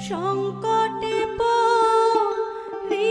সংকটে পড়ি